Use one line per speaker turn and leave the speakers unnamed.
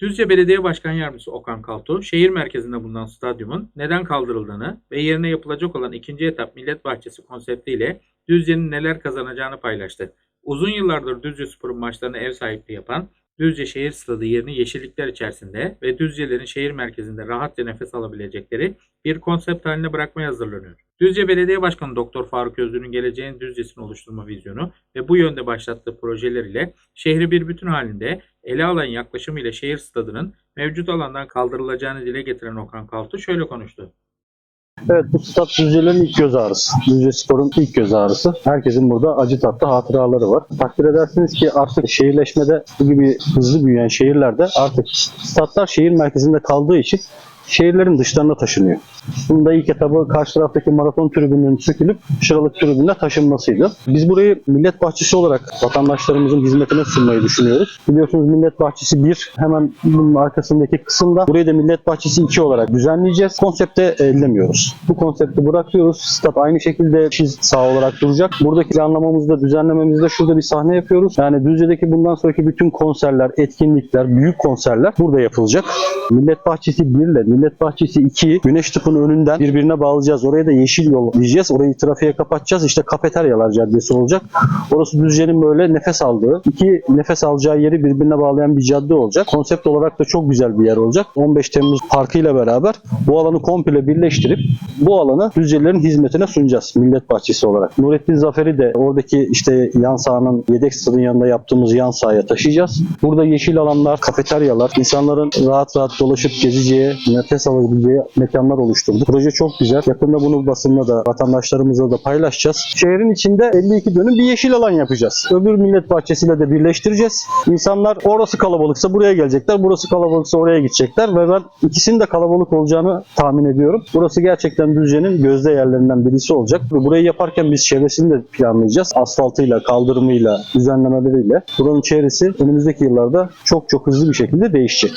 Düzce Belediye Başkan Yardımcısı Okan Kaltu, şehir merkezinde bulunan stadyumun neden kaldırıldığını ve yerine yapılacak olan ikinci etap Millet Bahçesi konseptiyle Düzce'nin neler kazanacağını paylaştı. Uzun yıllardır Düzce Spor'un maçlarına ev sahipliği yapan Düzce Şehir Stadı yerini yeşillikler içerisinde ve Düzcelerin şehir merkezinde rahatça nefes alabilecekleri bir konsept haline bırakmaya hazırlanıyor. Düzce Belediye Başkanı Doktor Faruk Özlü'nün geleceğin Düzce'sini oluşturma vizyonu ve bu yönde başlattığı projeler ile şehri bir bütün halinde ele alan yaklaşımıyla şehir stadının mevcut alandan kaldırılacağını dile getiren Okan Kaltu şöyle konuştu.
Evet bu stat Düzce'lerin ilk göz ağrısı. Düzce Spor'un ilk göz ağrısı. Herkesin burada acı tatlı hatıraları var. Takdir edersiniz ki artık şehirleşmede bu gibi hızlı büyüyen şehirlerde artık statlar şehir merkezinde kaldığı için şehirlerin dışlarına taşınıyor. Bunun da ilk etabı karşı taraftaki maraton tribününün sökülüp Şıralık tribününe taşınmasıydı. Biz burayı millet bahçesi olarak vatandaşlarımızın hizmetine sunmayı düşünüyoruz. Biliyorsunuz millet bahçesi 1 hemen bunun arkasındaki kısımda. Burayı da millet bahçesi 2 olarak düzenleyeceğiz. Konsepte ellemiyoruz. Bu konsepti bırakıyoruz. Stat aynı şekilde çiz sağ olarak duracak. Buradaki planlamamızda, düzenlememizde şurada bir sahne yapıyoruz. Yani Düzce'deki bundan sonraki bütün konserler, etkinlikler, büyük konserler burada yapılacak. Millet Bahçesi 1 ile Millet Bahçesi 2 Güneş Tıpı'nın önünden birbirine bağlayacağız. Oraya da yeşil yol diyeceğiz. Orayı trafiğe kapatacağız. İşte Kafeteryalar Caddesi olacak. Orası Düzce'nin böyle nefes aldığı, iki nefes alacağı yeri birbirine bağlayan bir cadde olacak. Konsept olarak da çok güzel bir yer olacak. 15 Temmuz Parkı ile beraber bu alanı komple birleştirip bu alanı Düzcelilerin hizmetine sunacağız Millet Bahçesi olarak. Nurettin Zafer'i de oradaki işte yan sahanın yedek stadın yanında yaptığımız yan sahaya taşıyacağız. Burada yeşil alanlar, kafeteryalar, insanların rahat rahat dolaşıp gezeceği, nefes alabileceği mekanlar oluşturduk. Proje çok güzel. Yakında bunu basında da vatandaşlarımızla da paylaşacağız. Şehrin içinde 52 dönüm bir yeşil alan yapacağız. Öbür millet bahçesiyle de birleştireceğiz. İnsanlar orası kalabalıksa buraya gelecekler, burası kalabalıksa oraya gidecekler ve ben ikisinin de kalabalık olacağını tahmin ediyorum. Burası gerçekten Düzce'nin gözde yerlerinden birisi olacak. Burayı yaparken biz çevresini de planlayacağız. Asfaltıyla, kaldırımıyla, düzenlemeleriyle. Buranın çevresi önümüzdeki yıllarda çok çok hızlı bir şekilde değişecek.